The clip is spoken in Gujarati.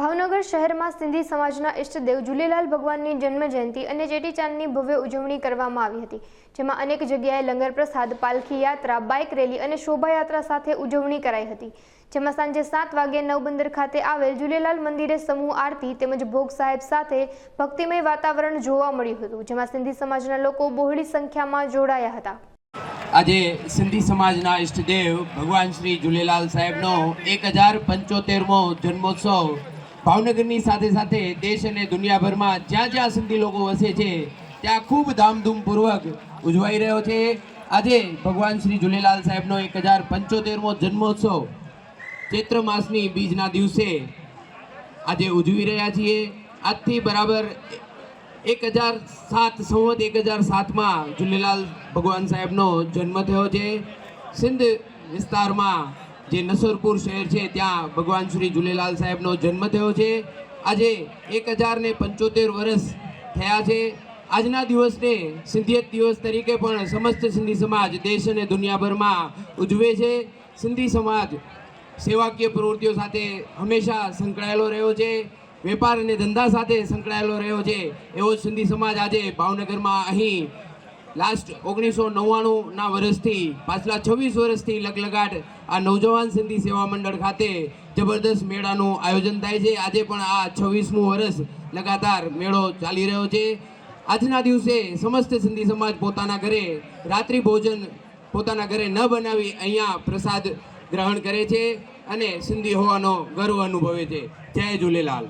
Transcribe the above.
ભાવનગર શહેરમાં સિંધી સમાજના ઇષ્ટદેવ ઝૂલેલાલ ભગવાનની જન્મ જયંતિ અને ચેટીચાંદની ભવ્ય ઉજવણી કરવામાં આવી હતી, જેમાં અનેક જગ્યાએ લંગર પ્રસાદ, પાલખી યાત્રા, બાઇક રેલી અને શોભાયાત્રા સાથે ઉજવણી કરાઈ હતી, જેમાં સાંજે સાત વાગ્યે નવબંદર ખાતે આવેલ ઝૂલેલાલ મંદિરે સમૂહ આરતી તેમજ ભોગ સાહેબ સાથે ભક્તિમય વાતાવરણ જોવા મળ્યું હતું, જેમાં સિંધી સમાજના લોકો બહોળી સંખ્યામાં જોડાયા હતા. આજે સિંધી સમાજના ઇષ્ટદેવ ભગવાન શ્રી ઝૂલેલાલ સાહેબનો એક હજાર પંચોતેરમો જન્મોત્સવ ભાવનગરની સાથે સાથે દેશ અને દુનિયાભરમાં જ્યાં જ્યાં સિંધી લોકો વસે છે, ત્યાં ખૂબ ધામધૂમપૂર્વક ઉજવાઈ રહ્યો છે. આજે ભગવાન શ્રી ઝૂલેલાલ સાહેબનો એક હજાર પંચોતેરમો જન્મોત્સવ ચૈત્ર માસની બીજના દિવસે આજે ઉજવી રહ્યા છીએ. આજથી બરાબર એક હજાર સાત, સંવત એક હજાર સાતમાં ઝૂલેલાલ ભગવાન સાહેબનો જન્મ થયો છે. સિંધ વિસ્તારમાં જે નસરપુર શહેર છે, ત્યાં ભગવાન શ્રી ઝૂલેલાલ સાહેબનો જન્મ થયો છે. આજે એક હજાર ને પંચોતેર વર્ષ થયા છે. આજના દિવસને સિંધિયત દિવસ તરીકે પણ સમસ્ત સિંધી સમાજ દેશ અને દુનિયાભરમાં ઉજવે છે. સિંધી સમાજ સેવાકીય પ્રવૃત્તિઓ સાથે હંમેશા સંકળાયેલો રહ્યો છે. વેપાર અને ધંધા સાથે સંકળાયેલો રહ્યો છે. એવો સિંધી સમાજ આજે ભાવનગરમાં અહીં લાસ્ટ ઓગણીસો નવ્વાણુંના વર્ષથી, પાછલા છવ્વીસ વર્ષથી લગલગાટ આ નવજવાન સિંધી સેવા મંડળ ખાતે જબરદસ્ત મેળાનું આયોજન થાય છે. આજે પણ આ છવ્વીસમું વર્ષ લગાતાર મેળો ચાલી રહ્યો છે. આજના દિવસે સમસ્ત સિંધી સમાજ પોતાના ઘરે રાત્રિ ભોજન પોતાના ઘરે ન બનાવી અહીંયા પ્રસાદ ગ્રહણ કરે છે અને સિંધી હોવાનો ગર્વ અનુભવે છે. જય ઝૂલેલાલ.